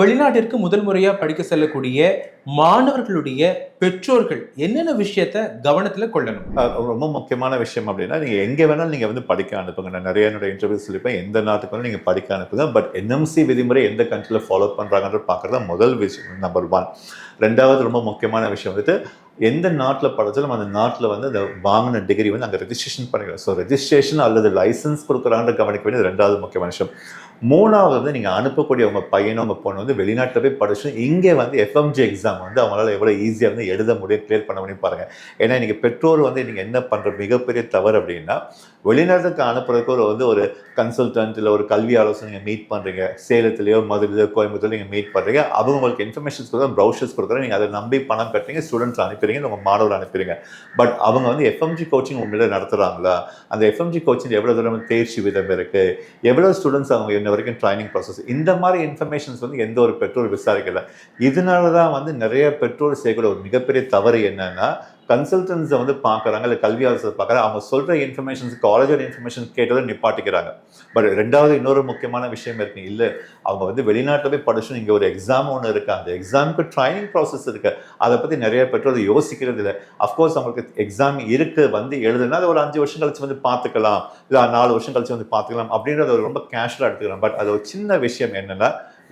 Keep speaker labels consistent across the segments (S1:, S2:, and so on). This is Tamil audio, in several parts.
S1: வெளிநாட்டிற்கு முதல் முறையாக படிக்க செல்லக்கூடிய மாணவர்களுடைய பெற்றோர்கள் என்னென்ன விஷயத்த கவனத்தில் கொள்ளணும்?
S2: ரொம்ப முக்கியமான விஷயம் அப்படின்னா நீங்கள் எங்கே வேணாலும் நீங்கள் வந்து படிக்க அனுப்புங்க. நான் நிறைய என்னோட இன்டர்வியூ சொல்லிப்பேன் எந்த நாட்டுக்கு வேணாலும் நீங்கள் படிக்க அனுப்புங்க. பட் என்எம்சி விதிமுறை எந்த கண்ட்ரியில் ஃபாலோ பண்ணுறாங்கன்ற பார்க்குறது முதல் விஷயம் நம்பர் ஒன் ரெண்டாவது ரொம்ப முக்கியமான விஷயம் வந்துட்டு எந்த நாட்டில் படித்தாலும் அந்த நாட்டில் வந்து அந்த வாங்கின டிகிரி வந்து அங்கே ரெஜிஸ்ட்ரேஷன் பண்ணிக்கலாம் ஸோ ரெஜிஸ்ட்ரேஷன் அல்லது லைசன்ஸ் கொடுக்குறாங்க கவனிக்க வேண்டியது ரெண்டாவது முக்கியமான விஷயம். மூணாவது வந்து நீங்கள் அனுப்பக்கூடிய உங்கள் பையனும் உங்கள் பொண்ணு வந்து வெளிநாட்டில் போய் படிச்சு இங்கே வந்து எஃப்எம்ஜி எக்ஸாம் வந்து அவங்களால எவ்வளோ ஈஸியாக வந்து எழுத முடியும் கிளியர் பண்ண முடியும் பாருங்கள் ஏன்னா நீங்கள் பெற்றோர் வந்து நீங்கள் என்ன பண்ணுற மிகப்பெரிய தவறு அப்படின்னா வெளிநாட்டுக்கு அனுப்புறதுக்கு ஒரு வந்து ஒரு கன்சல்டன்ட் இல்லை ஒரு கல்வி ஆலோசனை நீங்கள் மீட் பண்ணுறீங்க சேலத்துலேயோ மதுரையிலோ கோயம்புத்தூர் நீங்கள் மீட் பண்ணுறீங்க அவங்க உங்களுக்கு இன்ஃபர்மேஷன்ஸ் கொடுக்குற ப்ரௌசர்ஸ் கொடுக்குற நீங்கள் அதை நம்பி பணம் கட்டுறீங்க ஸ்டூடெண்ட்ஸ் அனுப்புறீங்க உங்கள் மாணவர் அனுப்புறீங்க. பட் அவங்க வந்து எஃப்எம்ஜி கோச்சிங் உங்களை நடத்துகிறாங்களா அந்த எஃப்எம்ஜி கோச்சிங் எவ்வளோ தூரம் தேர்ச்சி விதம் இருக்குது எவ்வளோ ஸ்டூடெண்ட்ஸ் அவங்க இன்ன வரைக்கும் ட்ரைனிங் ப்ராசஸ் இந்த மாதிரி இன்ஃபர்மேஷன்ஸ் வந்து எந்த ஒரு பெற்றோர் விசாரிக்கல. இதனால தான் வந்து நிறைய பெற்றோர் செய்யக்கூடிய ஒரு மிகப்பெரிய தவறு என்னன்னா கன்சல்டன்ஸை வந்து பார்க்குறாங்க இல்லை கல்வி பார்க்குறாங்க அவங்க சொல்கிற இன்ஃபர்மேஷன்ஸ் காலேஜோட இன்ஃபர்மேஷன் கேட்டதை நிப்பாட்டிக்கிறாங்க. பட் ரெண்டாவது இன்னொரு முக்கியமான விஷயம் இருக்கு இல்லை அவங்க வந்து வெளிநாட்டில் போய் படிச்சுன்னு இங்கே ஒரு எக்ஸாம் ஒன்று இருக்கு. அந்த எக்ஸாமுக்கு ட்ரைனிங் ப்ராசஸ் இருக்கு. அதை பற்றி நிறைய பெற்றோர் யோசிக்கிறது இல்லை. அஃப்கோர்ஸ் அவங்களுக்கு எக்ஸாம் இருக்கு வந்து எழுதுனா அது ஒரு அஞ்சு வருஷம் கழிச்சு வந்து பார்த்துக்கலாம் இல்லை நாலு வருஷம் கழிச்சு வந்து பார்த்துக்கலாம் அப்படின்றத ஒரு ரொம்ப கேஷுவலாக எடுத்துக்கலாம் பட் அது ஒரு சின்ன விஷயம் என்னென்னா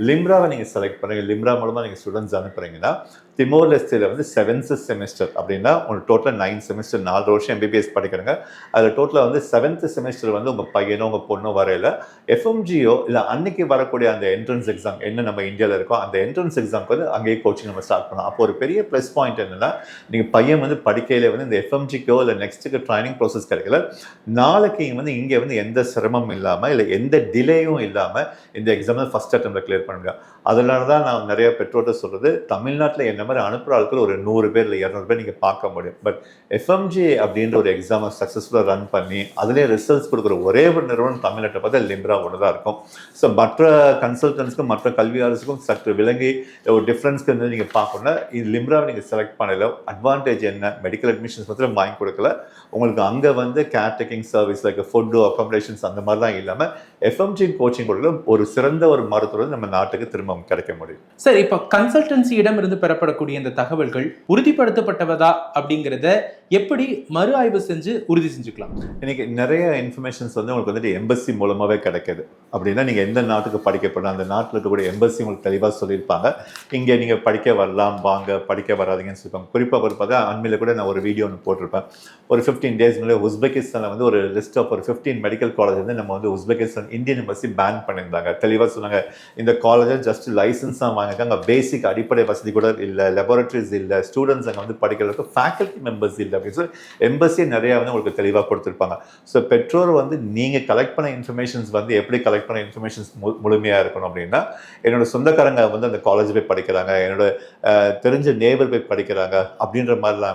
S2: லிம்ராவை நீங்கள் செலக்ட் பண்ணுறீங்க லிம்ரா மூலமாக நீங்கள் ஸ்டூடெண்ட்ஸ் அனுப்புறீங்கன்னா திமோர் வந்து செவன்த் செமிஸ்டர் அப்படின்னா உங்களுக்கு டோட்டலாக நைன் செமிஸ்டர் நாலு வருஷம் எம்பிபிஎஸ் படிக்கிறங்க அதில் டோட்டலாக வந்து செவன்த் செமிஸ்டர் வந்து உங்கள் பையனோ உங்கள் பொண்ணோ வரையில எஃப்எம்ஜியோ இல்லை அன்னைக்கு வரக்கூடிய அந்த என்ட்ரன்ஸ் எக்ஸாம் என்ன நம்ம இந்தியாவில் இருக்கோ அந்த என்ட்ரன்ஸ் எக்ஸாம்க்கு வந்து அங்கேயே கோச்சிங் நம்ம ஸ்டார்ட் பண்ணலாம். அப்போ ஒரு பெரிய ப்ளஸ் பாயிண்ட் என்னன்னா நீங்கள் பையன் வந்து படிக்கையில் வந்து இந்த எஃப்எம்ஜிக்கோ இல்லை நெக்ஸ்ட்டுக்கு ட்ரைனிங் ப்ராசஸ் கிடைக்கல. நாளைக்கு வந்து இங்கே வந்து எந்த சிரமம் இல்லாமல் இல்லை எந்த டிலேயும் இல்லாமல் இந்த எக்ஸாமை ஃபஸ்ட் அட்டம்ல கிளியர் பண்ணுங்க. அதனால தான் நான் நிறைய பெற்றோர்கிட்ட சொல்கிறது தமிழ்நாட்டில் என்ன மாதிரி அனுப்புகிற ஆட்கள் ஒரு நூறு பேர் இல்லை இரநூறு பேர் நீங்கள் பார்க்க முடியும். பட் எஃப்எம்ஜி அப்படின்ற ஒரு எக்ஸாமை சக்ஸஸ்ஃபுல்லாக ரன் பண்ணி அதுலேயே ரிசல்ட்ஸ் கொடுக்குற ஒரே ஒரு நிறுவனம் தமிழ்நாட்டை பார்த்தா லிம்ரா ஒன்று தான் இருக்கும். ஸோ மற்ற கன்சல்டன்ஸ்க்கும் மற்ற கல்வியாளர்களுக்கும் சற்று விலங்கி ஒரு டிஃப்ரென்ஸ்க்கு வந்து நீங்கள் பார்க்கணும்னா இது லிம்ராவை நீங்கள் செலக்ட் பண்ணல. அட்வான்டேஜ் என்ன? மெடிக்கல் அட்மிஷன்ஸ் மட்டும் வாங்கி கொடுக்கல. உங்களுக்கு அங்கே வந்து care taking service like food accommodations அந்த மாதிரி தான் இல்லாமல் எஃப்எம்ஜி கோச்சிங் கொடுக்கல. ஒரு சிறந்த ஒரு மருத்துவர் நம்ம நாட்டுக்கு திரும்ப கிடைக்க முடியும்.
S1: சார் இப்போ கன்சல்டன்சியிடம் இருந்து பெறப்படும் வரக்கூடிய இந்த தகவல்கள் உறுதிப்படுத்தப்பட்டவதா அப்படிங்கிறத எப்படி மறு ஆய்வு செஞ்சு உறுதி செஞ்சுக்கலாம்?
S2: இன்னைக்கு நிறைய இன்ஃபர்மேஷன்ஸ் வந்து உங்களுக்கு வந்துட்டு எம்பசி மூலமாகவே கிடைக்குது. அப்படின்னா நீங்கள் எந்த நாட்டுக்கு படிக்க போனால் அந்த நாட்டில் இருக்கக்கூடிய எம்பசி உங்களுக்கு தெளிவாக சொல்லியிருப்பாங்க. இங்கே நீங்கள் படிக்க வரலாம் வாங்க படிக்க வராதீங்கன்னு சொல்லியிருப்பாங்க. குறிப்பாக ஒரு பார்த்தா அண்மையில் கூட நான் ஒரு வீடியோ ஒன்று போட்டிருப்பேன். ஒரு ஃபிஃப்டீன் டேஸ் முன்னாடி உஸ்பெகிஸ்தானில் வந்து ஒரு லிஸ்ட் ஆஃப் ஒரு ஃபிஃப்டீன் மெடிக்கல் காலேஜ் வந்து நம்ம வந்து உஸ்பெகிஸ்தான் இந்தியன் எம்பசி பேன் பண்ணியிருந்தாங்க. தெளிவாக சொன்னாங்க. இந்த காலேஜை ஜஸ்ட் லைசன்ஸ் தான் பேசிக் அடிப்படை வசதி கூட இல்லை லெபார்டரிஸ் இல்லை ஸ்டூடெண்ட்ஸ் அங்கே வந்து படிக்கிறதுக்கு ஃபேக்கல்ட்டி மெம்பர்ஸ் இல்லை. அப்படின்னு ஸோ எம்பசியை நிறையா வந்து உங்களுக்கு தெளிவாக கொடுத்துருப்பாங்க. ஸோ பெற்றோர் வந்து நீங்கள் கலெக்ட் பண்ண இன்ஃபர்மேஷன்ஸ் வந்து எப்படி கலெக்ட் பண்ண இன்ஃபர்மேஷன்ஸ் மு முழுமையாக இருக்கணும் அப்படின்னா என்னோட சொந்தக்காரங்க வந்து அந்த காலேஜ் போய் படிக்கிறாங்க என்னோட தெரிஞ்ச நேபர் போய் படிக்கிறாங்க அப்படின்ற மாதிரிலாம்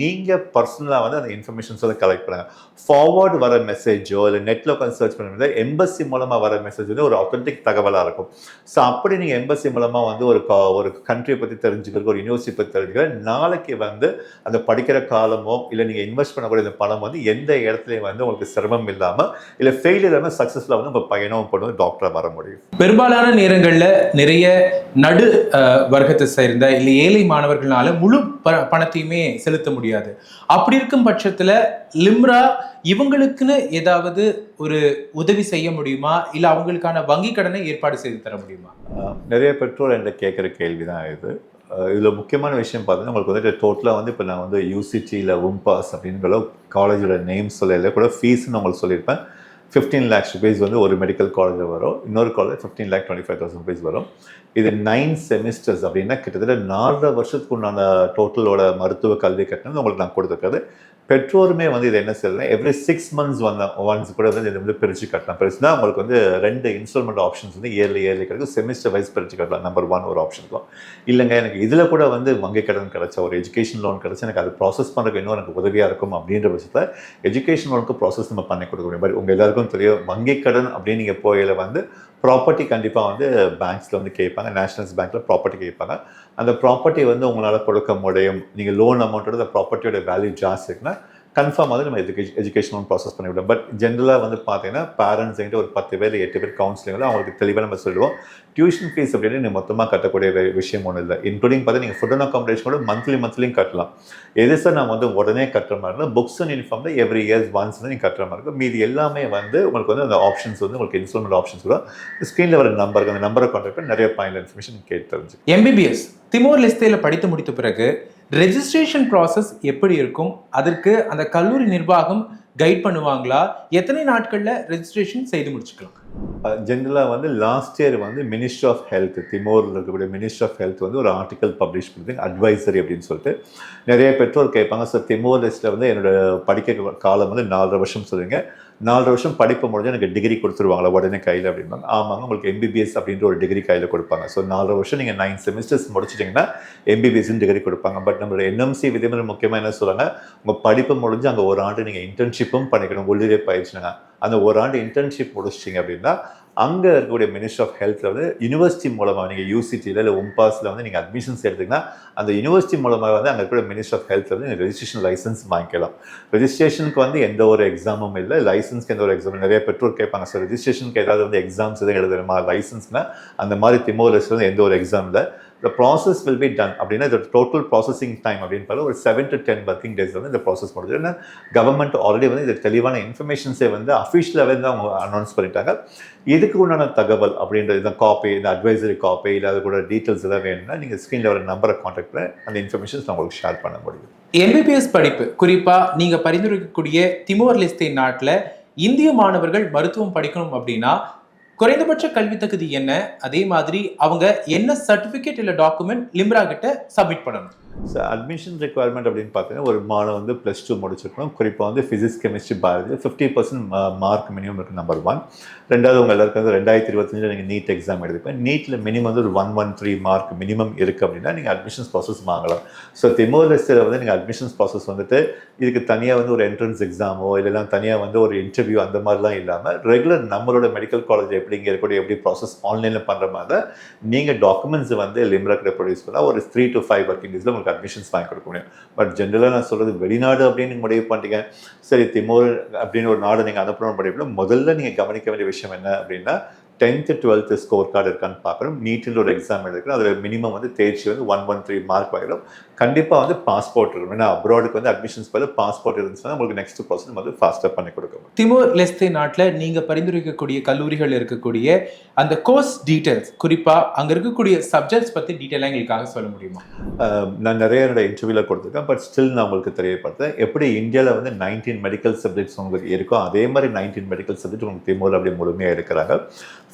S2: நீங்கள் பர்சனலாக வந்து அந்த இன்ஃபர்மேஷன்ஸ் வந்து கலெக்ட் பண்ணுங்கள் ஃபார்வர்டு வர மெசேஜோ இல்லை நெட்டில் உட்காந்து சர்ச் பண்ணுறது எம்பசி மூலமாக வர மெசேஜ் வந்து ஒரு ஆத்தென்டிக் தகவலாக இருக்கும். ஸோ அப்படி நீங்கள் எம்பசி மூலமாக வந்து ஒரு கா ஒரு கண்ட்ரியை பற்றி தெரிஞ்சுக்கிறதுக்கு ஒரு யூனிவர்சிட்டி பற்றி தெரிஞ்சுக்கிற நாளைக்கு வந்து அந்த படிக்கிற காலம் இல்லை நீங்கள் இன்வெஸ்ட் பண்ணக்கூடிய இந்த பணம் வந்து எந்த இடத்துலையும் வந்து உங்களுக்கு சிரமம் இல்லாமல் இல்லை ஃபெயிலியர் இல்லாமல் சக்ஸஸ்ஃபுல்லாக வந்து உங்கள் பையனும் பொண்ணு டாக்டராக வர முடியும்.
S1: பெரும்பாலான நேரங்கள்ல நிறைய நடு வர்க்கத்தை சேர்ந்த இல்லை ஏழை மாணவர்களால முழு ப- பணத்தையுமே செலுத்த முடியாது. அப்படி இருக்கும் பட்சத்துல லிம்ரா இவங்களுக்குன்னு ஏதாவது ஒரு உதவி செய்ய முடியுமா? இல்ல அவங்களுக்கான வங்கி கடனை ஏற்பாடு செய்து தர முடியுமா?
S2: நிறைய பெற்றோர் என்கிட்ட கேட்குற கேள்வி தான் இது. இதில் முக்கியமான விஷயம் பார்த்தீங்கன்னா உங்களுக்கு வந்துட்டு டோட்டலாக வந்து இப்போ நான் வந்து யூசிடியில் உம்பாஸ் அப்படின்ற காலேஜோட நேம் சொல்லல கூட ஃபீஸ்னு உங்களுக்கு சொல்லியிருப்பேன். ஃபிஃப்டீன் லேக்ஸ் ருபீஸ் வந்து ஒரு மெடிக்கல் காலேஜில் வரும். இன்னொரு college fifteen lakh twenty five thousand rupees வரும். இது நைன் செமிஸ்டர்ஸ் அப்படின்னா கிட்டத்தட்ட நாலரை வருஷத்துக்கு உண்டான டோட்டலோட மருத்துவ கல்வி கட்டணம் உங்களுக்கு நான் கொடுத்துருக்காது பெற்றோருமே வந்து இது என்ன செய்யலாம் எவ்ரி சிக்ஸ் மந்த்ஸ் வந்த ஒன்ஸ் கூட வந்து இது வந்து பிரித்து கட்டலாம். பிரிச்சுனா உங்களுக்கு வந்து ரெண்டு இன்ஸ்டால்மெண்ட் ஆப்ஷன்ஸ் வந்து இயர்லி இயர்லி கிடைக்கும். செமிஸ்டர் வைஸ் பிரித்து கட்டலாம். நம்பர் ஒன் ஒரு ஆப்ஷனுக்கும் இல்லைங்க எனக்கு இதில் கூட வந்து வங்கி கடன் கிடைச்சா ஒரு எஜுகேஷன் லோன் கிடைச்சா எனக்கு அது ப்ராசஸ் பண்ணுறதுக்கு இன்னும் எனக்கு உதவியாக இருக்கும் அப்படின்ற பட்சத்தில் எஜுகேஷன் லோனுக்கு ப்ராசஸ் நம்ம பண்ணி கொடுக்க முடியும் பட் உங்கள் எல்லாருக்கும் தெரியும் வங்கி கடன் அப்படின்னு நீங்கள் போகையில் வந்து ப்ராப்பர்ட்டி கண்டிப்பாக வந்து பேங்க்ஸில் வந்து கேட்பாங்க நேஷனல்ஸ் பேங்க்கில் ப்ராப்பர்ட்டி கேட்பாங்க அந்த ப்ராப்பர்ட்டி வந்து உங்களால் கொடுக்க முடியும். நீங்கள் லோன் அமௌண்ட்டோட அந்த ப்ராப்பர்ட்டியோட வேல்யூ ஜாஸ்தி இருக்குன்னா கன்ஃபார்ம் வந்து நம்ம எஜுகே எஜுகேஷன் ப்ராசஸ் பண்ணிவிடும் பட் ஜென்ரலாக வந்து பார்த்தீங்கன்னா பேரண்ட்ஸ் ஒரு பத்து பேர் எட்டு பேர் கவுன்சிலிங்கில் அவங்களுக்கு தெளிவாக நம்ம சொல்லுவோம் டியூஷன் ஃபீஸ் அப்படின்னு நீங்கள் மொத்தமாக கட்டக்கூடிய விஷயம் ஒன்றும் இல்லை. இன்க்ளூடிங் பார்த்தீங்கன்னா நீங்கள் ஃபுட் அண்ட் அக்காமடேஷன் கூட மந்த்லி மந்த்லியும் கட்டலாம். எது சார் நான் வந்து உடனே கட்டுற மாதிரி இருந்தால் books and uniform every years once வந்து நீங்கள் கட்டுற மாதிரி இருக்கும். மீதி எல்லாமே வந்து உங்களுக்கு வந்து அந்த ஆப்ஷன்ஸ் வந்து உங்களுக்கு இன்ஸ்டால்மெண்ட் ஆப்ஷன்ஸ் கூட ஸ்க்ரீனில் வர நம்பருக்கு அந்த நம்பரை கான்டாக்ட் பண்ணி நிறைய பாயிண்ட் இன்ஃபர்மேஷன் கேட்டு தெரிஞ்சு
S1: எம்பிபிஎஸ் திமோர் லெஸ்தேல படித்து முடித்த பிறகு ரெஜிஸ்ட்ரேஷன் ப்ராசஸ் எப்படி இருக்கும்? அதற்கு அந்த கல்லூரி நிர்வாகம் கைட் பண்ணுவாங்களா? எத்தனை நாட்களில் ரெஜிஸ்ட்ரேஷன் செய்து முடிச்சுக்கலாம்?
S2: ஜென்ரலாக வந்து லாஸ்ட் இயர் வந்து மினிஸ்ட்ரி ஆஃப் ஹெல்த் திமோரில் இருக்கக்கூடிய மினிஸ்ட்ரி ஆஃப் ஹெல்த் வந்து ஒரு ஆர்டிக்கல் பப்ளிஷ் பண்ணி அட்வைசரி அப்படின்னு சொல்லிட்டு. நிறைய பெற்றோர் கேட்பாங்க சார் திமோர் லிஸ்ட்டில் வந்து என்னோட படிக்க காலம் வந்து நாலரை வருஷம் சொல்லுவீங்க நாலரை வருஷம் படிப்பு முடிஞ்சு எனக்கு டிகிரி கொடுத்துருவாங்களா உடனே கையில்? அப்படிம்பாங்க ஆமாங்க உங்களுக்கு எம்பிபிஎஸ் அப்படின்ற ஒரு டிகிரி கையில் கொடுப்பாங்க. ஸோ நாலரை வருஷம் நீங்கள் நைன் செமிஸ்டர்ஸ் முடிச்சிட்டிங்கன்னா எம்பிபிஎஸ்னு டிகிரி கொடுப்பாங்க. பட் நம்மளோட என்எம்சி விதிமுறை முக்கியமாக என்ன சொல்லுவாங்க உங்கள் படிப்பு முடிஞ்சு அங்கே ஒரு ஆண்டு நீங்கள் இன்டர்ன்ஷிப்பும் பண்ணிக்கணும் உள்ளிரே பயிற்சினாங்க அந்த ஒரு ஆண்டு இன்டர்ன்ஷிப் முடிச்சிட்டிங்க அப்படின்னா அங்கே இருக்கக்கூடிய மினிஸ்ட்ரி ஆஃப் ஹெல்த்தில் வந்து யூனிவர்சிட்டி மூலமாக நீங்கள் யூசிடியில் இல்லை உம்பாஸில் வந்து நீங்கள் அட்மிஷன்ஸ் எடுத்திங்கன்னா அந்த யூனிவர்சிட்டி மூலமாக வந்து அங்கே இருக்கிற மினிஸ்ட்ரி ஆஃப் ஹெல்த்தில் வந்து நீங்கள் ரெஜிஸ்ட்ரேஷன் லைசன்ஸ் வாங்கிக்கலாம். ரெஜிஸ்ட்ரேஷனுக்கு வந்து எந்த ஒரு எக்ஸாமும் இல்லை லைசன்ஸ்க்கு எந்த ஒரு எக்ஸாம் நிறைய பெற்றோர் கேட்பாங்க சார் ரெஜிஸ்ட்ரேஷனுக்கு ஏதாவது வந்து எக்ஸாம்ஸ் எதுவும் எழுதணுமா? லைசன்ஸ்னால் அந்த மாதிரி திமோலஸில் வந்து எந்த ஒரு எக்ஸாம் இல்லை. இந்த ப்ராசஸ் வில் பி டன் அப்படின்னா இந்த டோட்டல் ப்ராசஸிங் டைம் அப்படின்னு பார்த்தா ஒரு seven to ten working days வந்து இந்த ப்ராசஸ் முடிஞ்சு ஏன்னா கவர்மெண்ட் ஆல்ரெடி வந்து இது தெளிவான இன்ஃபர்மேஷன்ஸே வந்து அஃபிஷியலாக வந்து அவங்க அனௌன்ஸ் பண்ணிட்டாங்க. இதுக்கு உண்டான தகவல் அப்படின்ற இந்த காப்பி இந்த அட்வைசரி காப்பி இல்லை அது கூட டீட்டெயில்ஸ் எல்லாம் வேணும்னா நீங்கள் ஸ்க்ரீனில் வர நம்பரை காண்டாக்ட் பண்ணி அந்த இன்ஃபர்மேஷன்ஸ் நான் உங்களுக்கு ஷேர் பண்ண முடியும்.
S1: எம்பிபிஎஸ் படிப்பு குறிப்பாக நீங்கள் பரிந்துரைக்கக்கூடிய திமோர் லிஸ்தே நாட்டில் இந்திய மாணவர்கள் மருத்துவம் படிக்கணும் அப்படின்னா குறைந்தபட்ச கல்வி தகுதி என்ன? அதே மாதிரி அவங்க என்ன சர்டிபிகேட் இல்ல டாக்குமெண்ட் லிம்ரா கிட்ட சப்மிட் பண்ணணும்.
S2: ஸோ அட்மிஷன் ரெக்குவயர்மெண்ட் அப்படின்னு பார்த்தீங்கன்னா ஒரு மாணவன் வந்து ப்ளஸ் டூ முடிச்சிருக்கணும். குறிப்பாக வந்து physics chemistry biology fifty percent mark minimum இருக்குது நம்பர் ஒன் ரெண்டாவது உங்கள் எல்லாருக்கும் வந்து ரெண்டாயிரத்தி இருபத்தஞ்சில் நீங்கள் நீட் எக்ஸாம் எழுதிப்பேன் நீட்டில் மினிமம் வந்து ஒரு one one three mark minimum இருக்குது அப்படின்னா நீங்கள் அட்மிஷன்ஸ் ப்ராசஸ் வாங்கலாம். ஸோ திமோலெஸ்டில் வந்து நீங்கள் அட்மிஷன்ஸ் ப்ராசஸ் வந்துட்டு இதுக்கு தனியாக வந்து ஒரு என்ட்ரன்ஸ் எக்ஸாமோ இல்லைனா தனியாக வந்து ஒரு இன்டர்வியூ அந்த மாதிரிலாம் இல்லாமல் ரெகுலர் நம்மளோட மெடிக்கல் காலேஜ் எப்படி இங்கே இருக்கக்கூடிய எப்படி ப்ராசஸ் ஆன்லைனில் பண்ணுற மாதிரி நீங்கள் டாக்குமெண்ட்ஸ் வந்து லிம்ரக்கில் ப்ரொடியூஸ் பண்ணால் ஒரு த்ரீ டு ஃபைவ் ஒர்க்கிங் டேஸில் உங்களுக்கு அட்மிஷன்ஸ் வாங்கி கொடுக்க முடியும். பட் ஜென்ரலாக நான் சொல்கிறது வெளிநாடு அப்படின்னு நீங்கள் முடிவு பண்ணிட்டீங்க. சரி திமோர் அப்படின்னு ஒரு நாடு நீங்கள் அனுப்பணும் முடியும் முதல்ல நீங்கள் கவனிக்க வேண்டிய விஷயம் என்ன அப்படின்னா டென்த்து டுவெல்த்து ஸ்கோர் கார்டு இருக்கான்னு பார்க்கணும். நீட்டில் ஒரு எக்ஸாம் எடுக்கணும் அதில் மினிமம் வந்து தேர்ச்சி வந்து ஒன் ஒன் த்ரீ மார்க் வாங்கிடும் கண்டிப்பாக வந்து பாஸ்போர்ட் இருக்கணும் ஏன்னா அப்ராடுக்கு வந்து அட்மிஷன்ஸ் பதில் பாஸ்போர்ட் இருந்துச்சுன்னா உங்களுக்கு நெக்ஸ்ட் ப்ராசஸ் வந்து ஃபாஸ்ட்டாக பண்ணி கொடுக்க முடியும்.
S1: திமோர் லெஸ்தே நாட்டுல நீங்க பரிந்துரைக்கக்கூடிய கல்லூரிகள் இருக்கக்கூடிய அந்த கோர்ஸ் டீடைல்ஸ் குறிப்பா அங்க இருக்கக்கூடிய சப்ஜெக்ட்ஸ் பத்தி டீட்டெயிலாக எங்களுக்காக சொல்ல முடியுமா?
S2: நான் நிறைய என்னோட இன்டர்வியூவில் கொடுத்துருக்கேன் பட் ஸ்டில் நான் உங்களுக்கு தெரியப்படுத்தேன் எப்படி இந்தியாவில் வந்து நைன்டீன் மெடிக்கல் சப்ஜெக்ட்ஸ் உங்களுக்கு இருக்கோ அதே மாதிரி நைன்டீன் மெடிக்கல் சப்ஜெக்ட் உங்களுக்கு திமுக அப்படி முழுமையாக இருக்கிறாங்க.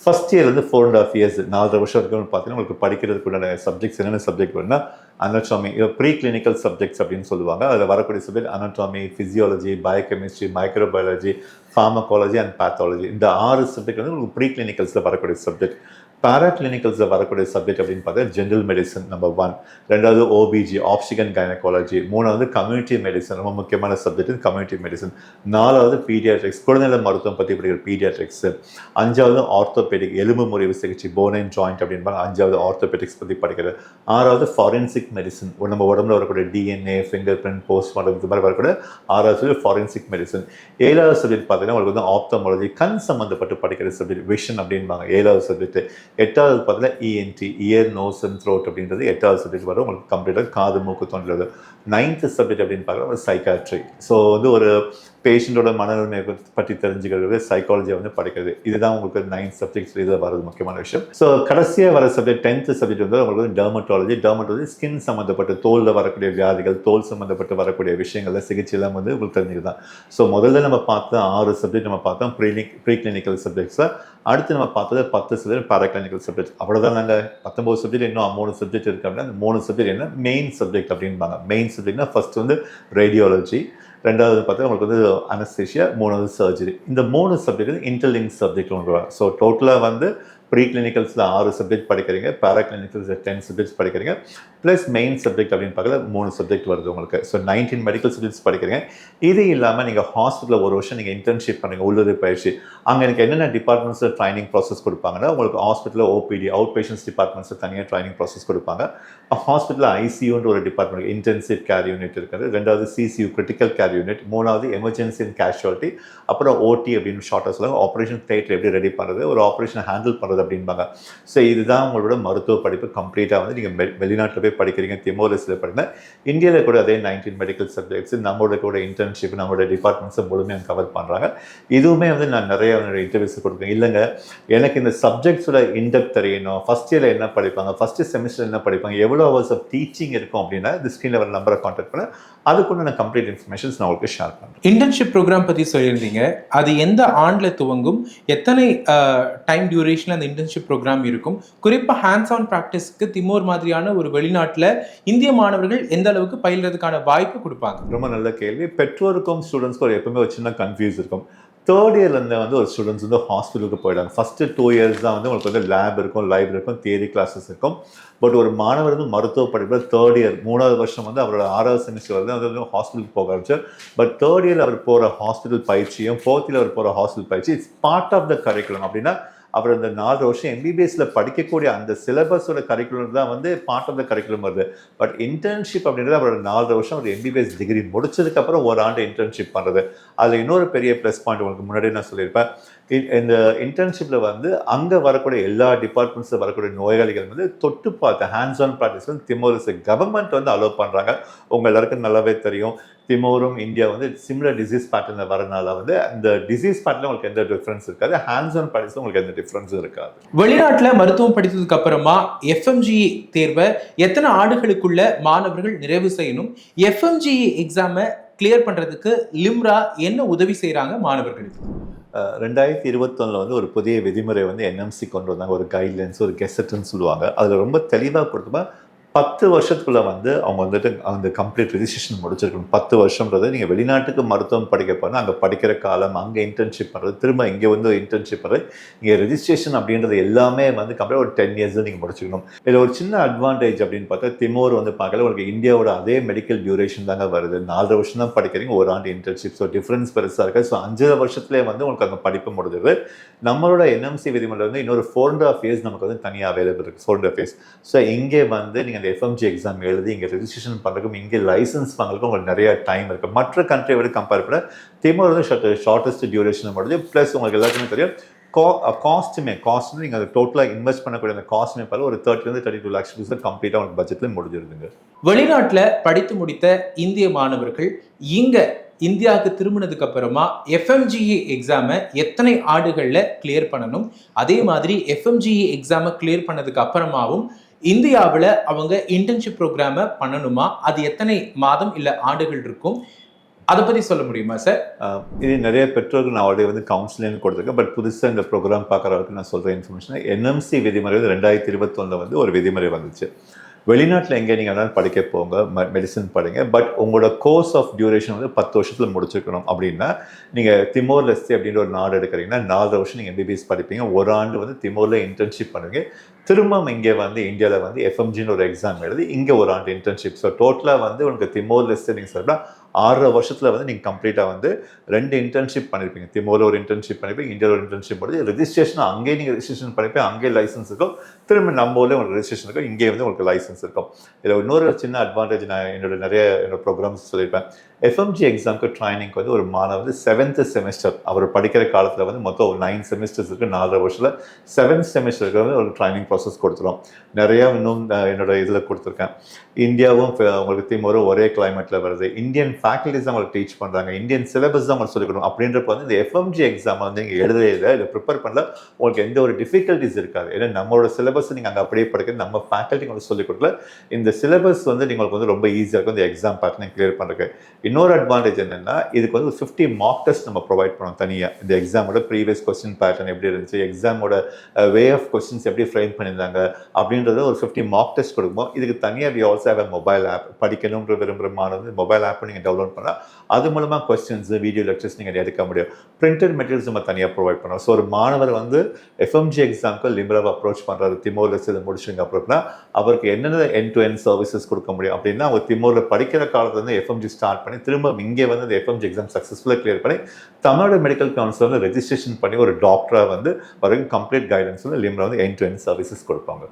S2: ஃபஸ்ட் இயர்லேருந்து ஃபோர் அண்ட் ஆஃப் இயர்ஸ் நாலரை வருஷம் வரைக்கும் பார்த்தீங்கன்னா உங்களுக்கு படிக்கிறதுக்கு உண்டான சப்ஜெக்ட்ஸ் என்னென்ன சப்ஜெக்ட் வேணும்னா அனட்டாமி ப்ரீ கிளினிக்கல் சப்ஜெக்ட்ஸ் அப்படின்னு சொல்லுவாங்க. அதில் வரக்கூடிய subject anatomy physiology biochemistry microbiology pharmacology and pathology இந்த ஆறு சப்ஜெக்ட் வந்து உங்களுக்கு ப்ரீ கிளினிக்கல்ஸில் வரக்கூடிய சப்ஜெக்ட் பேரா கிளினிக்கல்ஸில் வரக்கூடிய சப்ஜெக்ட் அப்படின்னு பார்த்தா ஜென்ரல் மெடிசன் நம்பர் ஒன் ரெண்டாவது ஓபிஜி ஆப்ஷிகன் கைனகாலஜி மூணாவது கம்யூனிட்டி மெடிசன் ரொம்ப முக்கியமான சப்ஜெக்ட் கம்யூனிட்டி மெடிசன் நாலாவது பீடியாட்ரிக்ஸ் குழந்தைகள் மருத்துவம் பற்றி படிக்கிற பீடியாட்ரிக்ஸ் அஞ்சாவது ஆர்த்தோபெடிக் எலும்பு முறிவு சிகிச்சை போன் அண்ட் ஜாயிண்ட் அப்படின்பாங்க அஞ்சாவது ஆர்த்தோபெடிக்ஸ் பற்றி படிக்கிறது ஆறாவது ஃபாரென்சிக் மெடிசன் நம்ம உடம்புல வரக்கூடிய டிஎன்ஏ ஃபிங்கர் பிரிண்ட் போஸ்ட்மார்ட்டம் இது மாதிரி வரக்கூடிய ஆறாவது ஃபாரென்சிக் மெடிசன் ஏழாவது சப்ஜெக்ட் பார்த்தீங்கன்னா உங்களுக்கு வந்து ஆப்தமாலஜி கண் சம்மந்தப்பட்டு படிக்கிற சப்ஜெக்ட் விஷன் அப்படின்பாங்க ஏழாவது சப்ஜெக்ட் எட்டாவது பார்த்தீங்கன்னா ENT ear nose and throat அப்படின்றது எட்டாவது சப்ஜெக்ட் வரும் உங்களுக்கு கம்ப்ளீட்டாக காது மூக்கு தோன்றது நைன்த்து சப்ஜெக்ட் அப்படின்னு பார்க்குறோம் ஒரு சைக்காட்ரி ஸோ வந்து ஒரு பேஷண்ட்டோட மனநிலைமை பற்றி தெரிஞ்சுக்கிறது சைக்காலஜியை வந்து படிக்கிறது. இதுதான் உங்களுக்கு நைன் சப்ஜெக்ட்ஸ் இதில் வரது முக்கியமான விஷயம். ஸோ கடைசியாக வர சப்ஜெக்ட் டென்த் சப்ஜெக்ட் வந்து உங்களுக்கு வந்து டெர்மட்டாலஜி டெர்மட்டாலஜி ஸ்கின் சம்மந்தப்பட்ட தோலில் வரக்கூடிய வியாதிகள் தோல் சம்மந்தப்பட்டு வரக்கூடிய விஷயங்களில் சிகிச்சையெல்லாம் வந்து உங்களுக்கு தெரிஞ்சுக்கலாம் ஸோ முதல்ல நம்ம பார்த்த ஆறு சப்ஜெக்ட் நம்ம பார்த்தோம். ப்ரீ ப்ரீ கிளினிக்கல் சப்ஜெக்ட்ஸை அடுத்து நம்ம பார்த்தது பத்து சப்ஜெக்ட் பேராகிளினிக்கல் சப்ஜெக்ட் அவ்வளோதான் நாங்கள் பத்தொம்பது சப்ஜெக்ட் இன்னும் மூணு சப்ஜெக்ட் இருக்கு அப்படின்னா அந்த மூணு சப்ஜெக்ட் என்ன? மெயின் சப்ஜெக்ட் அப்படின்பாங்க. மெயின் சப்ஜெக்ட்னா ஃபஸ்ட்டு வந்து ரேடியாலஜி ரெண்டாவது பார்த்தா உங்களுக்கு வந்து அனஸ்தேஷியா மூணாவது சர்ஜரி இந்த மூணு சப்ஜெக்ட் வந்து இன்டர்லிங்க் சப்ஜெக்ட் சொல்லுவாங்க ஸோ டோட்டலாக வந்து ப்ரீ கிளினிக்கல்ஸில் ஆறு சப்ஜெக்ட் படிக்கிறீங்க பேரா கிளினிக்கல்ஸில் டென் சப்ஜெக்ட்ஸ் படிக்கிறீங்க ப்ளஸ் மெயின் சப்ஜெக்ட் அப்படின்னு பார்க்கல மூணு சப்ஜெக்ட் வருது உங்களுக்கு. ஸோ நைன்டீன் மெடிக்கல் சப்ஜெக்ட்ஸ் படிக்கிறீங்க. இது இல்லாமல் நீங்கள் ஹாஸ்பிட்டலில் ஒரு வருஷம் நீங்கள் இன்டர்ன்ஷிப் பண்ணுங்க உள்ளது பயிற்சி. அங்கே எனக்கு என்னென்ன டிபார்ட்மெண்ட்ஸில் ட்ரைனிங் ப்ராசஸ் கொடுப்பாங்கன்னா உங்களுக்கு ஹாஸ்பிட்டலில் ஓபிடி அவுட் பேஷன்ஸ் டிபார்ட்மெண்ட்ஸில் தனியாக ட்ரைனிங் ப்ராசஸ் கொடுப்பாங்க. ஹாஸ்பிட்டலில் ஐசியூன்ற ஒரு டிபார்ட்மெண்ட் இன்டென்சிவ் கேர் யூனிட் இருக்குது. ரெண்டாவது சிசியூ கிரிட்டிக்கல் கேர் யூனிட் மூணாவது எமர்ஜென்சி அண்ட் கேஷுவாலிட்டி அப்புறம் ஓடி அப்படின்னு ஷார்ட்டாக சொல்லுவாங்க. ஆப்ரேஷன் தேட்டர் எப்படி ரெடி பண்ணுறது ஒரு ஆப்ரேஷன் ஹேண்டில் பண்ணுறது அப்படின்பாங்க ஸோ இதுதான் உங்களோட மருத்துவ படிப்பு கம்ப்ளீட்டாக வந்து நீங்கள் வெளிநாட்டில் போய் படிக்கிறீங்க திமோரஸில் படிங்க. இந்தியாவில் கூட அதே நைன்டீன் மெடிக்கல் சப்ஜெக்ட்ஸ் நம்மளோட கூட இன்டர்ன்ஷிப் நம்மளோட டிபார்ட்மெண்ட்ஸை முழுமையாக கவர் பண்ணுறாங்க இதுவுமே வந்து நான் நிறைய இன்டர்வியூஸ் கொடுப்பேன். இல்லைங்க எனக்கு இந்த சப்ஜெக்ட்ஸோட இன்டெப்த் தெரியணும். ஃபஸ்ட் இயரில் என்ன படிப்பாங்க? ஃபஸ்ட்டு செமிஸ்டர் என்ன படிப்பாங்க? எவ்வளோ ஹவர்ஸ் ஆஃப் டீச்சிங் இருக்கும் அப்படின்னா இந்த ஸ்க்ரீனில் வர நம்பரை கான்டாக்ட் பண்ண. அதுக்குள்ள நான் கம்ப்ளீட் இன்ஃபர்மேஷன்ஸ் நான் உங்களுக்கு ஷேர் பண்ணுறேன்
S1: இன்டர்ன்ஷிப் ப்ரோக்ராம் பற்றி சொல்லியிருந்தீங்க. அது எந்த ஆண்டில் துவங்கும்? எத்தனை டைம் டியூரேஷனில் அந்த இன்டர்ன்ஷிப் ப்ரோக்ராம் இருக்கும். குறிப்பாக ஹேண்ட்ஸ் ஆன் ப்ராக்டிஸ்க்கு திமோர் மாதிரியான ஒரு வெளிநாட்டில் இந்திய மாணவர்கள் எந்த அளவுக்கு பயில்றதுக்கான வாய்ப்பு கொடுப்பாங்க?
S2: ரொம்ப நல்ல கேள்வி. பெற்றோருக்கும் ஸ்டூடெண்ட்ஸ்க்கும் ஒரு எப்பவுமே ஒரு சின்ன கன்ஃபியூஸ் இருக்கும். தேர்ட் இயர்லேருந்து வந்து ஒரு ஸ்டூடெண்ட்ஸ் வந்து ஹாஸ்பிட்டலுக்கு போயிடுவாங்க. ஃபஸ்ட்டு டூ இயர்ஸ் தான் வந்து உங்களுக்கு வந்து லேப் இருக்கும் லைப்ரரி இருக்கும் தியரி கிளாஸஸ் இருக்கும். பட் ஒரு மாணவர் வந்து மருத்துவ படிப்பில் தேர்ட் இயர் மூணாவது வருஷம் வந்து அவரோட ஆறாவது செமிஸ்டர் வந்து வந்து ஹாஸ்பிட்டலுக்கு போக ஆரம்பிச்சார் பட் தேர்ட் இயர் அவர் போகிற ஹாஸ்பிட்டல் பயிற்சியும் ஃபோர்த் இயர் அவர் போகிற ஹாஸ்பிட்டல் பயிற்சி it's part of the curriculum அப்படின்னா அவர் அந்த நாலு வருஷம் எம்பிபிஎஸ்ல படிக்கக்கூடிய அந்த சிலபஸோட கரிக்குலம் தான் வந்து பார்ட் ஆஃப் த கரிக்குலம் வருது. பட் இன்டர்ன்ஷிப் அப்படின்றது அவரோட நாலு வருஷம் ஒரு எம்பிபிஎஸ் டிகிரி முடிச்சதுக்கப்புறம் ஒரு ஆண்டு இன்டர்ன்ஷிப் பண்ணுறது அதில் இன்னொரு பெரிய ப்ளஸ் பாயிண்ட் உங்களுக்கு முன்னாடி நான் சொல்லியிருப்பேன். இந்த இன்டர்ன்ஷிப்பில் வந்து அங்கே வரக்கூடிய எல்லா டிபார்ட்மெண்ட்ஸில் வரக்கூடிய நோயாளிகள் வந்து தொட்டு பார்த்த ஹேண்ட்ஸ் ஆன் ப்ராக்டிஸ் வந்து திமோரிஸ் கவர்மெண்ட் வந்து அலோவ் பண்ணுறாங்க உங்கள் எல்லாருக்கும் நல்லாவே தெரியும். திமோரும் இந்தியா வந்து சிமிலர் டிசீஸ் பேட்டர்னில் வரனால வந்து அந்த டிசீஸ் பேட்டர்ல உங்களுக்கு எந்த டிஃப்ரென்ஸ் இருக்காது. ஹேண்ட்ஸ் ஆன் ப்ராக்டிஸ் உங்களுக்கு எந்த டிஃப்ரென்ஸும் இருக்காது.
S1: வெளிநாட்டில் மருத்துவம் படித்ததுக்கு அப்புறமா எஃப்எம்ஜி தேர்வை எத்தனை ஆண்டுகளுக்குள்ள மாணவர்கள் நிறைவு செய்யணும்? எஃப்எம்ஜி எக்ஸாமை கிளியர் பண்ணுறதுக்கு லிம்ரா என்ன உதவி செய்கிறாங்க மாணவர்களுக்கு
S2: ரெண்டாயிரத்தி இருபத்தொன்னில் வந்து ஒரு புதிய விதிமுறை வந்து என்எம்சி கொண்டு வந்தாங்க. ஒரு கைட்லைன்ஸ் ஒரு கெசட்டுன்னு சொல்லுவாங்க. அதில் ரொம்ப தெளிவாக கொடுத்தப்ப பத்து வருஷத்துக்குள்ளே வந்து அவங்க வந்துட்டு அந்த கம்ப்ளீட் ரெஜிஸ்ட்ரேஷன் முடிச்சிருக்கணும். பத்து வருஷம்ன்றது நீங்கள் வெளிநாட்டுக்கு மருத்துவம் படிக்க போனால் அங்கே படிக்கிற காலம் அங்கே இன்டர்ன்ஷிப் பண்ணுறது திரும்ப இங்கே வந்து இன்டர்ன்ஷிப் பண்ணுறது இங்கே ரெஜிஸ்ட்ரேஷன் அப்படின்றது எல்லாமே வந்து கம்ப்ளீட் ஒரு டென் இயர்ஸ் நீங்கள் முடிச்சுக்கணும் இதில் ஒரு சின்ன அட்வான்டேஜ் அப்படின்னு பார்த்தா திமோர் வந்து பார்க்கல உங்களுக்கு இந்தியாவோட அதே மெடிக்கல் டியூரேஷன் தாங்க வருது. நாலரை வருஷம் தான் படிக்கிறீங்க ஒரு ஆண்டு இன்டர்ன்ஷிப் ஸோ டிஃப்ரென்ஸ் பெருசாக இருக்குது ஸோ அஞ்சரை வருஷத்துலேயே வந்து உங்களுக்கு அங்கே படிப்பு முடிஞ்சது. நம்மளோட என்எம்சி விதிமுறையில் வந்து இன்னொரு ஃபோர் அண்ட் ஆஃப் இயர்ஸ் நமக்கு வந்து தனியாக அவைலபிள் இருக்குது four and half years so இங்கே வந்து நீங்கள் இந்த எஃப்எம்ஜி எக்ஸாம் எழுதி இங்கே ரெஜிஸ்ட்ரேஷன் பண்ணுறதுக்கும் இங்கே லைசன்ஸ் வாங்குறதுக்கும் உங்களுக்கு நிறைய டைம் இருக்குது மற்ற கண்ட்ரியை விட கம்பேர் பண்ண திமுக வந்து ஷார்ட்டஸ்ட் டியூரேஷன் முடிஞ்சு ப்ளஸ் உங்களுக்கு எல்லாத்துக்குமே தெரியும் கா காஸ்ட்டுமே காஸ்ட் நீங்கள் அது டோட்டலாக இன்வெஸ்ட் பண்ணக்கூடிய அந்த காஸ்ட்டுமே பார்த்து ஒரு தேர்ட்டிலேருந்து தேர்ட்டி டூ லேக்ஸ் ருபீஸ் கம்ப்ளீட்டாக உங்களுக்கு பட்ஜெட்டில் முடிஞ்சிருந்துங்க
S1: வெளிநாட்டில் படித்து முடித்த இந்திய மாணவர்கள் இங்கே இந்தியாவுக்கு திரும்பினதுக்கு அப்புறமா எஃப்எம்ஜிஇ எக்ஸாமை எத்தனை ஆண்டுகளில் கிளியர் பண்ணணும்? அதே மாதிரி எஃப்எம்ஜிஇ எக்ஸாமை கிளியர் பண்ணதுக்கு அப்புறமாவும் இந்தியாவில் அவங்க இன்டர்ன்ஷிப் ப்ரோக்ராமை பண்ணணுமா? அது எத்தனை மாதம் இல்லை ஆண்டுகள் இருக்கும்? அதை பற்றி சொல்ல முடியுமா சார்
S2: இது நிறைய பெற்றோர்கள் நான் ஆல்ரெடி வந்து கவுன்சிலிங் கொடுத்துருக்கேன். பட் புதுசாக இந்த ப்ரோக்ராம் பார்க்குறவருக்கு நான் சொல்கிற இன்ஃபர்மேஷன் என்எம்சி விதிமுறை வந்து ரெண்டாயிரத்தி இருபத்தொன்னில் வந்து ஒரு விதிமுறை வந்துச்சு. வெளிநாட்டில் எங்கே நீங்கள் வேணாலும் படிக்க போங்க மெடிசன் படிங்க பட் உங்களோட கோர்ஸ் ஆஃப் டியூரேஷன் வந்து பத்து வருஷத்தில் முடிச்சிருக்கணும் அப்படின்னா நீங்கள் திமோர் லெஸ்தி அப்படின்ற ஒரு நாடு எடுக்கிறீங்கன்னா நாலு வருஷம் நீங்கள் எம்பிபிஎஸ் படிப்பீங்க. ஒரு ஆண்டு வந்து திமோரில் இன்டர்ன்ஷிப் பண்ணுவீங்க. திரும்ப இங்கே வந்து இந்தியாவில் வந்து எஃப்எம்ஜின்னு ஒரு எக்ஸாம் எழுதி இங்கே ஒரு ஆண்டு இன்டர்ன்ஷிப் ஸோ டோட்டலாக வந்து உங்களுக்கு திமோர் லெஸ்தி நீங்கள் சொல்லலாம் ஆறரை வருஷத்தில் வந்து நீங்கள் கம்ப்ளீட்டாக வந்து ரெண்டு இன்டர்ன்ஷிப் பண்ணியிருப்பீங்க திமோரில் ஒரு இன்டர்ன்ஷிப் பண்ணிருப்பீங்க இந்தியாவில் ஒரு இன்டர்ன்ஷிப் பண்ணி ரெஜிஸ்ட்ரேஷன் அங்கேயே நீங்கள் ரெஜிஸ்ட்ரேஷன் பண்ணிப்பேன் அங்கேயே லைசன்ஸ் இருக்கும். திரும்ப நம்ம ஊரில் உங்களுக்கு ரெஜிஸ்ட்ரேஷன் இருக்கும் இங்கே வந்து உங்களுக்கு லைசன்ஸ் இருக்கும். இதில் இன்னொரு சின்ன அட்வான்டேஜ் நான் என்னோட நிறைய என்னோட ப்ரோக்ராம்ஸ் சொல்லியிருப்பேன். எஃப்எம்ஜி எக்ஸாம்க்கு ட்ரைனிங்க்கு வந்து ஒரு மாணவர் வந்து செவன்த் செமஸ்டர் அவர் படிக்கிற காலத்தில் வந்து மொத்தம் ஒரு நைன் செமஸ்டர்ஸ் இருக்குது நாலரை வருஷத்தில் செவன்த் செமஸ்டருக்கு வந்து ஒரு ட்ரைனிங் ப்ராசஸ் கொடுத்துரும். நிறையா இன்னும் என்னோட இதில் கொடுத்துருக்கேன். இந்தியாவும் உங்களுக்கு திமுக ஒரே கிளைமேட்டில் வருது. இந்தியன் ஃபேக்கல்டிஸ் தான் உங்களுக்கு டீச் பண்ணுறாங்க இந்தியன் சிலபஸ் தான் உங்களுக்கு சொல்லிக்கணும் கொடுக்கும் அப்படின்றப்ப வந்து இந்த எஃப்எம்ஜி எக்ஸாம் வந்து நீங்கள் எழுதவே இல்லை இதை ப்ரிப்பேர் பண்ணல. உங்களுக்கு எந்த ஒரு டிஃபிகல்ட்டிஸ் இருக்காது. ஏன்னா நம்மளோட சிலபஸ் நீங்கள் அங்கே அப்படியே படிக்கிறது நம்ம ஃபேக்கல்ட்டி உங்களுக்கு சொல்லிக் கொடுக்கல. இந்த சிலபஸ் வந்து உங்களுக்கு வந்து ரொம்ப ஈஸியாக இருக்கும். இந்த எக்ஸாம் பேட்டர்னை கிளியர் பண்ணுறதுக்கு இன்னொரு அட்வான்டேஜ் என்னென்னா இதுக்கு வந்து ஃபிஃப்டி மார்க் டெஸ்ட் நம்ம ப்ரொவைட் பண்ணோம் தனியாக இந்த எக்ஸாமோட ப்ரீவியஸ் கொஸ்டின் பேட்டர்ன் எப்படி இருந்துச்சு எக்ஸாமோட வே ஆஃப் கொஸ்டின்ஸ் எப்படி ஃப்ரேம் பண்ணியிருந்தாங்க அப்படின்றத ஒரு ஃபிஃப்டி மார்க் டெஸ்ட் கொடுக்கும் இதுக்கு தனியாக we also have mobile app படிக்கணுன்ற விரும்புகிற மாணவர் மொபைல் ஆப் நீங்கள் டவுன்லோட் பண்ணால் அது மூலமாக கொஸ்டின்ஸ் வீடியோ லெக்சர்ஸ் நீங்கள் எடுக்க முடியும். பிரிண்டட் மெட்டீரியல்ஸ் நம்ம தனியாக ப்ரொவைட் பண்ணோம். ஸோ ஒரு மாணவர் வந்து எஃப்எம்ஜி எக்ஸாம்க்கு லிபராவை அப்ரோச் பண்ணுறாரு திமோரில் இதை முடிச்சுங்க அப்படின்னா அவருக்கு என்னென்ன என் டு என் சர்வீசஸ் கொடுக்க முடியும் அப்படின்னா அவங்க திமோரில் படிக்கிற காலத்துலேருந்து எஃப்எம்ஜி ஸ்டார்ட் பண்ணி திரும்ப இங்கே வந்து அந்த எஃப்எம்ஜி எக்ஸாம் சக்ஸஸ்ஃபுல்லாக கிளியர் பண்ணி தமிழ்நாடு மெடிக்கல் கவுன்சிலில் ரெஜிஸ்ட்ரேஷன் பண்ணி ஒரு டாக்டராக வந்து வரைக்கும் கம்ப்ளீட் கைடன்ஸ் வந்து லிமிரா வந்து என் டு என் சர்வீசஸ் கொடுப்பாங்க.